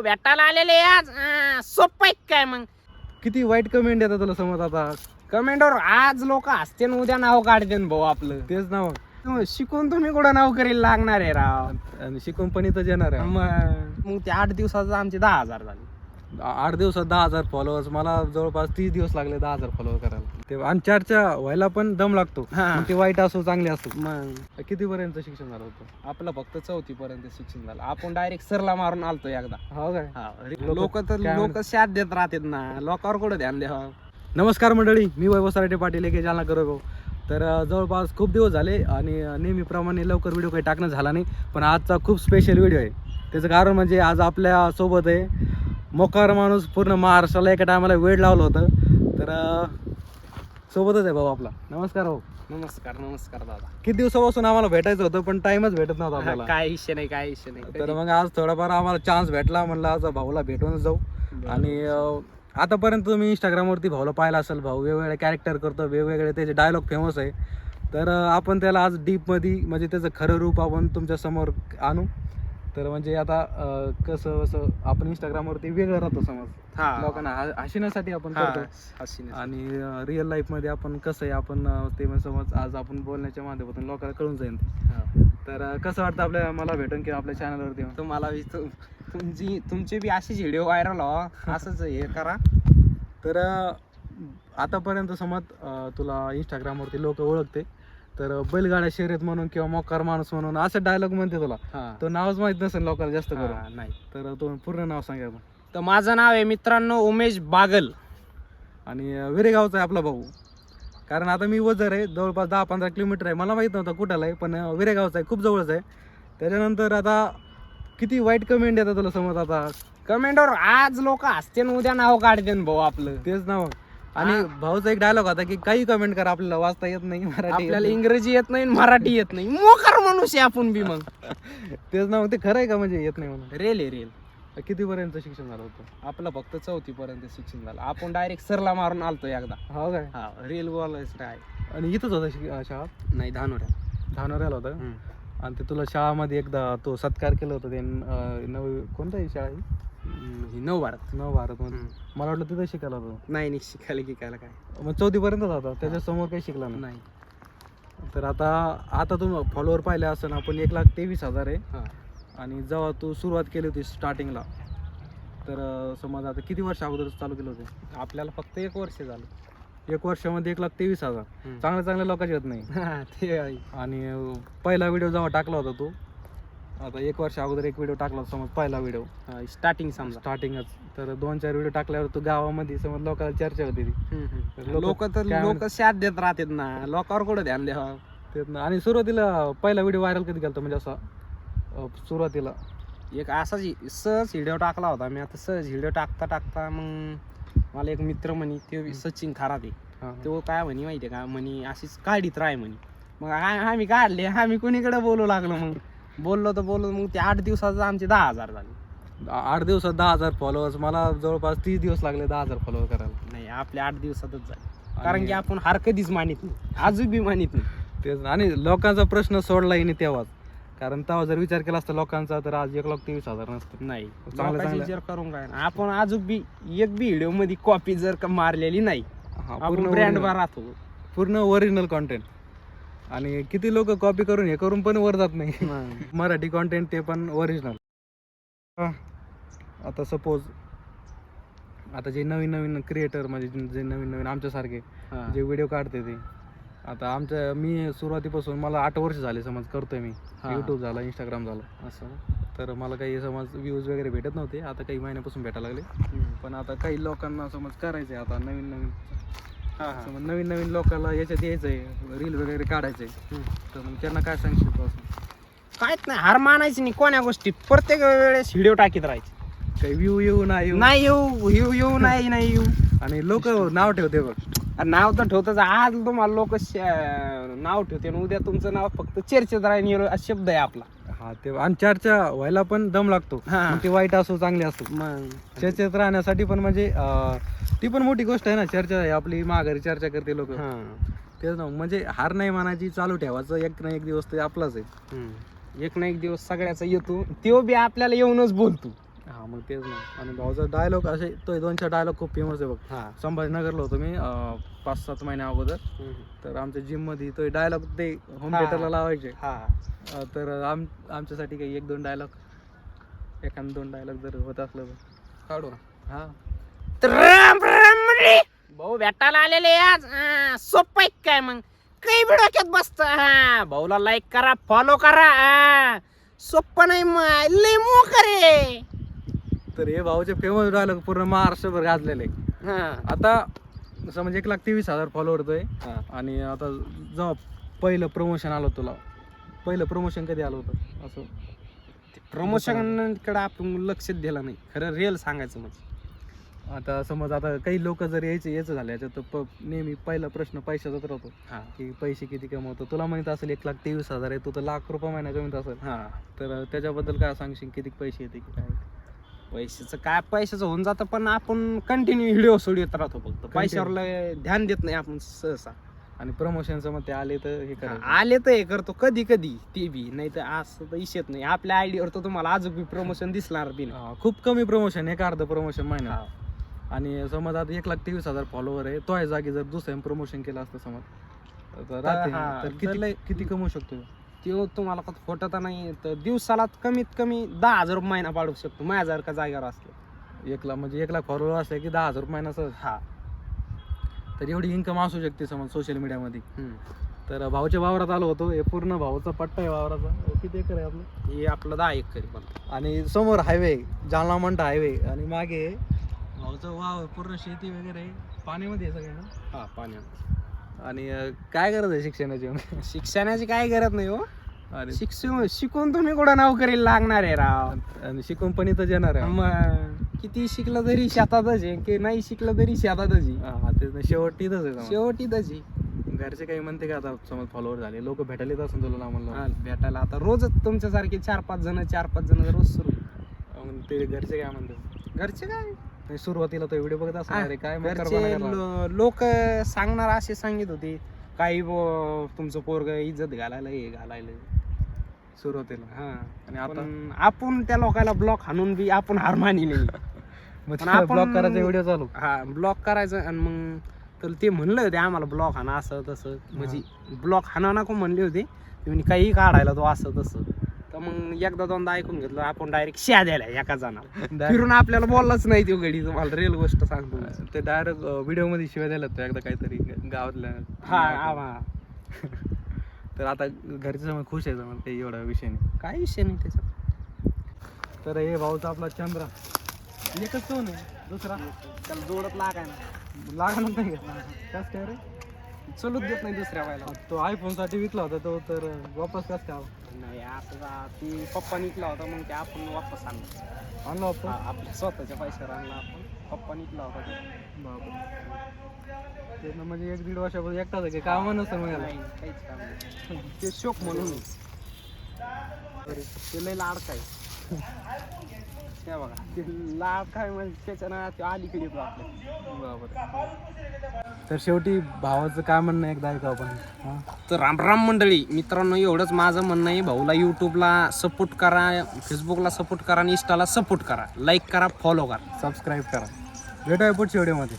भाऊ भेटायला आलेले आज. हा, सोपं आहे काय मग? किती वाईट कमेंट येतात तुला समज आता. कमेंटवर आज लोक असते न उद्या नाव काढते न भाऊ आपलं. तेच ना मग मग शिकून तुम्ही कुठं नोकरीला लागणार आहे राव? आणि शिकून पण इथंच येणार आहे. मग मग ते आठ दिवसाचं आमचे दहा हजार झाले. आ- आठ दिवसात दहा हजार फॉलोअर्स मला जवळपास तीस दिवस लागले दहा हजार फॉलोअर करायला. ते आणि चर्चा व्हायला पण दम लागतो. हा. मग ते वाईट असो चांगले असो. मग. किती पर्यंत शिक्षण झालं होतं? आपलं फक्त चौथी पर्यंत शिक्षण झालं. आपण डायरेक्ट सरला मारून आलतो एकदा. हो काय? लोक तर काय लोक साथ देत राहतात ना. लोकांवर कुठं ध्यान द्यावं? नमस्कार मंडळी. मी वैभव सराटे पाटील एके जालना करो भाऊ तर अं, जवळपास खूप दिवस झाले आणि अं, नेहमीप्रमाणे लवकर व्हिडिओ काही टाकणं झाला नाही. पण आजचा खूप स्पेशल व्हिडिओ आहे. त्याचं कारण म्हणजे आज आपल्यासोबत आहे. मोकार माणूस पूर्ण महाराष्ट्राला एका टायमाला वेळ लावलं होतं. तर अं, सोबतच आहे भाऊ आपला. नमस्कार भाऊ. नमस्कार नमस्कार दादा. किती दिवसापासून आम्हाला भेटायचं होतं पण टाइमच भेटत नव्हता आपल्याला. काय विषय नाही काय विषय नाही. तर मग आज थोडाफार आम्हाला चान्स भेटला म्हणलं आज भाऊला भेटूनच जाऊ. आणि अं, आतापर्यंत तुम्ही इंस्टाग्रामवरती भाऊला पाहिला असेल भाऊ वेगवेगळे कॅरेक्टर करतो वेगवेगळे त्याचे डायलॉग फेमस आहे. तर अं, आपण त्याला आज डीपमध्ये म्हणजे त्याचं खरं रूप आपण तुमच्यासमोर आणू. तर म्हणजे आता अं, कसं असं आपण इंस्टाग्रामवरती वेगळं राहतो समज. हा. लोकांना हा- हसण्यासाठी आपण करतो आणि रिअल लाईफमध्ये आपण कसं आहे आपण अं, ते म्हणजे समज आज आपण बोलण्याच्या माध्यमातून लोकांना कळून जाईल. तर अं, कसं वाटतं आपल्याला मला भेटून किंवा आपल्या चॅनलवरती येऊन? तुम्हाला तुमची तुमचे बी अशीच व्हिडिओ व्हायरल हो. असंच हे करा. तर अं, आतापर्यंत समज अं, तुला इंस्टाग्रामवरती लोक ओळखते. तर बैलगाड्या शर्यत म्हणून किंवा मोकार माणूस म्हणून असं डायलॉग म्हणते तुला. हा. तो नावच माहीत नसेल लोकांना जास्त करून. नाही. तर तो पूर्ण नाव सांगा आपण तर माझं नाव आहे मित्रांनो उमेश बागल. आणि अं, विरेगावचा आहे आपला भाऊ. कारण आता मी वजर आहे जवळपास दहा पंधरा किलोमीटर आहे. मला माहीत नव्हतं कुठाला आहे पण अं, विरेगावचा आहे खूप जवळच आहे. त्याच्यानंतर आता किती वाईट कमेंट येतात तुला समज आता. कमेंटवर आज लोक असते न उद्या नाव काढते न भाऊ आपलं. तेच ना मग आणि भाऊचा एक डायलॉग होता की काही कमेंट करा आपल्याला वाचता येत नाही मराठी आपल्याला. इंग्रजी येत नाही मराठी येत नाही. मोकार मनुष्य आपण बी मग. तेच ना मग ते खरं आहे का म्हणजे येत नाही म्हणून? रेल आहे रेल. किती पर्यंत शिक्षण झालं होतं? आपलं फक्त चौथी पर्यंत शिक्षण झालं. आपण डायरेक्ट सरला मारून आलतो एकदा. हो काय? हा रेल काय आणि इथंच होता शाळा? नाही धानोऱ्या धानोऱ्याला होता? आणि ते तुला शाळामध्ये एकदा तो सत्कार केला होता ते नवी कोणता शाळा ही? ही नऊ भारत. नव भारत मला वाटलं तिथं शिकायला होतं. नाही नाही शिकायला गिकायला काय मग चौथी पर्यंत होता त्याच्यासमोर काही शिकला नाही. नाही. तर आता आता तू फॉलोअर पाहिले असं आपण एक लाख तेवीस हजार आहे. आणि जेव्हा तू सुरुवात केली होती स्टार्टिंगला तर समज आता किती वर्ष अगोदर चालू केलं होतं? आपल्याला फक्त एक वर्ष झालं. एक वर्षामध्ये एक लाख तेवीस हजार. चांगल्या चांगल्या लोकांचे येत नाही. ते आहे. आणि पहिला व्हिडिओ जेव्हा टाकला होता तू आता एक वर्ष अगोदर एक व्हिडिओ टाकला होता समज पहिला व्हिडिओ स्टार्टिंग समजा. स्टार्टिंगच तर दोन चार व्हिडिओ टाकल्यावर तू गावामध्ये समज लोकांना चर्चा होती ती. लोकं तर लोक साथ देत राहतात ना. लोकांवर कुठं ध्यान द्यावं? तेच ना. आणि सुरुवातीला पहिला व्हिडिओ व्हायरल कधी केला म्हणजे असा सुरुवातीला. एक असाच सहज व्हिडिओ टाकला होता. मी आता सहज व्हिडिओ टाकता टाकता मग मला एक मित्र म्हणे ते सचिन खराते. तो काय म्हणे माहितीये का? म्हणे अशीच काढीत राय म्हणे. मग आम्ही काढले आम्ही कोणीकडे बोलू लागलो मग? बोललो तर बोललो मग ते आठ दिवसाचं आमचे दहा हजार झाले. आठ दिवसात दहा हजार फॉलोअर्स मला जवळपास तीस दिवस लागले दहा हजार फॉलोअर करायला. नाही आपल्या आठ दिवसातच झाले. कारण की आपण हार कधीच मानित नाही. अजून बी मानित नाही. तेच. आणि लोकांचा प्रश्न सोडला येणे तेव्हाच. कारण तेव्हा जर विचार केला असता लोकांचा तर आज एक लाख तेवीस हजार नसतं. नाही. चांगलं- लोकांची चांगलं. विचार करून काय नाही. आपण अजून बी एक बी व्हिडिओमध्ये कॉपी जर का मारलेली नाही हा, आपण पूर्ण ब्रँड original- राहतो. पूर्ण ओरिजिनल कॉन्टेंट आणि किती लोक कॉपी करून हे करून पण वर जात नाही. मराठी कॉन्टेंट ते पण ओरिजिनल आता सपोज आता जे नवीन नवीन क्रिएटर म्हणजे जे- जे नवीन नवीन आमच्यासारखे हा. जे व्हिडिओ काढते ते आता आमच्या मी सुरुवातीपासून मला आठ वर्ष झाले समज करतोय मी. हा. युट्यूब झालं इंस्टाग्राम झालं. असं. तर मला काही समज व्ह्यूज वगैरे भेटत नव्हते. आता काही महिन्यापासून भेटायला लागले. पण आता काही लोकांना समज करायचंय आता नवीन नवीन. हा, हा. समज नवीन नवीन लोकांना याच्यात यायचंय रील वगैरे काढायचंय. तर मग त्यांना काय सांगशील तू असं? काहीच नाही हार मानायची नाही कोण्या गोष्टीत. प्रत्येक वेळेस व्हिडिओ टाकीत राहायचे. काही व्ह्यू येऊ ना येऊ. नाही येऊ येऊ येऊ नाही नाही येऊ. आणि लोक नाव ठेवते बघ. नाव तर ठेवतच. आज तुम्हाला लोक नाव ठेवते आणि उद्या तुमचं नाव फक्त चर्चेत राहील शब्द आहे आपला. हा ते आणि चर्चा व्हायला पण दम लागतो. हा. मग ते वाईट असो चांगले असो. मग. चर्चेत राहण्यासाठी पण म्हणजे अं, ती पण मोठी गोष्ट आहे ना चर्चा आहे. आपली माघारी चर्चा करते लोक. हा. तेच ना म्हणजे हार नाही मानायची चालू ठेवायचं. एक ना एक दिवस ते आपलाच आहे. हम्म. एक ना एक दिवस सगळ्याचा येतो. तो बी आपल्याला येऊनच बोलतो. हा मग तेच ना. आणि भाऊचा डायलॉग असे तो दोन चार डायलॉग खूप फेमस आहे बघ. हा. संभाजीनगरला होतो मी अं, पाच सात महिन्या अगोदर. तर आमच्या जिममध्ये तो डायलॉग ते होम हा. थिएटरला लावायचे. हा. अं, तर आम आमच्यासाठी काही एक दोन डायलॉग एखाद दोन डायलॉग जर होत असलं तर. काढू हा. तर राम राम रे भाऊ भेटायला आलेले आज. हा, सोपं आहे काय मग? काही बी डोक्यात बसत. हा भाऊला लाईक करा फॉलो करा. हा. सोपं नाही मग. लय मोक रे तर हे भाऊचे फेमस डायलॉग पूर्ण महाराष्ट्रभर गाजलेले आहे. हा. आता समज एक लाख तेवीस हजार फॉलोवर आहे हा. आणि आता जेव्हा पहिलं प्रमोशन आलं तुला पहिलं प्रमोशन कधी आलं होतं? असं. प्रमोशनकडे आपण लक्ष दिलं नाही. खरं रिअल सांगायचं म्हणजे. आता समज आता काही लोक जर यायचे यायचं झालं याच्यात तर प- नेहमी पहिला प्रश्न पैशाचाच राहतो. हा. की पैसे किती कमवतो? तुला माहीत असेल एक लाख तेवीस हजार आहे तू तर लाख रुपये महिना कमीत असेल. हा. तर त्याच्याबद्दल काय सांगशील? किती पैसे येते की काय? पैशाचं काय पैशाचं होऊन जातं पण आपण कंटिन्यू व्हिडिओ सोडत राहतो फक्त. पैशावर लय ध्यान देत नाही आपण सहसा. आणि प्रमोशनचं मग ते आले तर हे करायचं आले तर हे करतो कधी कधी ते बी नाही तर असं तर इशेत नाही. आपल्या आयडीवर तर तुम्हाला अजून बी प्रमोशन दिसणार बी नाही. खूप कमी प्रमोशन एक अर्ध प्रमोशन महिना आणि समज आता एक लाख तेवीस हजार फॉलोवर आहे तो आहे जागी जर दुसऱ्याने प्रमोशन केलं असतं समज तर हा, किती किती कमवू शकतो? तो तुम्हाला का खोटं तर नाही तर दिवसाला कमीत कमी दहा हजार रुपये महिना पाडू शकतो माझ्या जर का जागेवर असले. एक लाख म्हणजे एक लाख फॉलोवर असले की दहा हजार रुपये महिना सहज. हा. तर एवढी इन्कम असू शकते समज सोशल मीडियामध्ये हम्म. तर भाऊच्या वावरात आलो होतो हे पूर्ण भाऊचा पट्टा आहे वावराचा. किती एकर आहे आपलं? हे आपलं दहा एक करी पण आणि समोर हायवे जालना मंठा हायवे आणि मागे भाऊचं वाव पूर्ण शेती वगैरे. आहे. पाण्यामध्ये आहे सगळं ना हा पाण्यात आणि अं, काय गरज आहे शिक्षणाची? शिक्षणाची काय गरज नाही हो. आणि शिक्षण शिकून तुम्ही कुठं नोकरीला लागणार आहे राव? आणि शिकून पण इथं येणार आहे. मग किती शिकलं तरी शेतातच आहे की नाही शिकलं तरी शेतातच आहे. हा तेच ना. शेवट इथंच आहे समज. घरचे काही म्हणते का आता समज फॉलोवर झाले लोक भेटायला येत असेल तुला म्हणलं. भेटायला आता रोजच तुमच्यासारखे चार पाच जण चार पाच जण रोज सुरू. मग ते घरचे काय म्हणतात? घरचे काय? नाही, सुरुवातीला तो व्हिडिओ बघत असणार काय मग घरचे. लोक सांगणार असे सांगित होते. काही बुवा, तुमचं पोरग इज्जत घालायला हे घालायला. सुरुवातीला. हा. आणि आता? पण आपण त्या लोकांना ब्लॉक हाणून बी आपण हार मानी नाही मग पण आपण- ब्लॉक करायचा व्हिडिओ चालू. हा ब्लॉक करायचं आणि मग तर ते म्हणलं होते आम्हाला ब्लॉक हाणा असं तसं. म्हणजे ब्लॉक हाणा नको म्हणले होते. ते म्हणे काही काढायला तो असं तसं. मग एकदा दोनदा ऐकून घेतलं आपण डायरेक्ट शा द्यायला एका जणाला. फिरून आपल्याला बोललाच नाही तो घडी तुम्हाला रिअल गोष्ट सांगतो. ते डायरेक्ट व्हिडिओमध्ये शिवाय द्यायला तो एकदा काहीतरी गावातल्या हा हा. तर आता घरचे समज खुश आहे समज काही एवढा विषय नाही. काय विषय नाही त्याच्यात. तर हे भाऊचा आपला चंद्रा. एकच तो नाही दुसरा. त्याला जोडत लागाय ना. लागणार नाही कस काय रे? चलूच देत नाही दुसऱ्या वेळेला तो आयफोनसाठी विकला होता तो तर वापस कस काय नाही आता ती पप्पा निघला होता मग ते आपण वापस आणलं. आणला हा, वापस आपल्या स्वतःच्या पैशावर आणला आपण. पप्पा निघला होता ते. बापरे. ते ना म्हणजे एक दीड वर्षापासून एकटाच आहे काम नसतं मग याला नाही, काहीच काम नाही. ते शोक म्हणून. ते लय लाडका आहे. हे बघा. ते लाडका आहे म्हणजे त्याच्यानं ते अलीकडे येतो आपल्या तर शेवटी भावाचं काय म्हणणं आहे एकदा ऐका आपण? तर राम राम मंडळी मित्रांनो एवढंच माझं म्हणणं आहे. भाऊला यूट्यूबला सपोर्ट करा फेसबुकला सपोर्ट करा आणि इंस्टाला सपोर्ट करा. लाईक करा फॉलो करा. सबस्क्राईब करा. भेटूया पुढच्या व्हिडिओमध्ये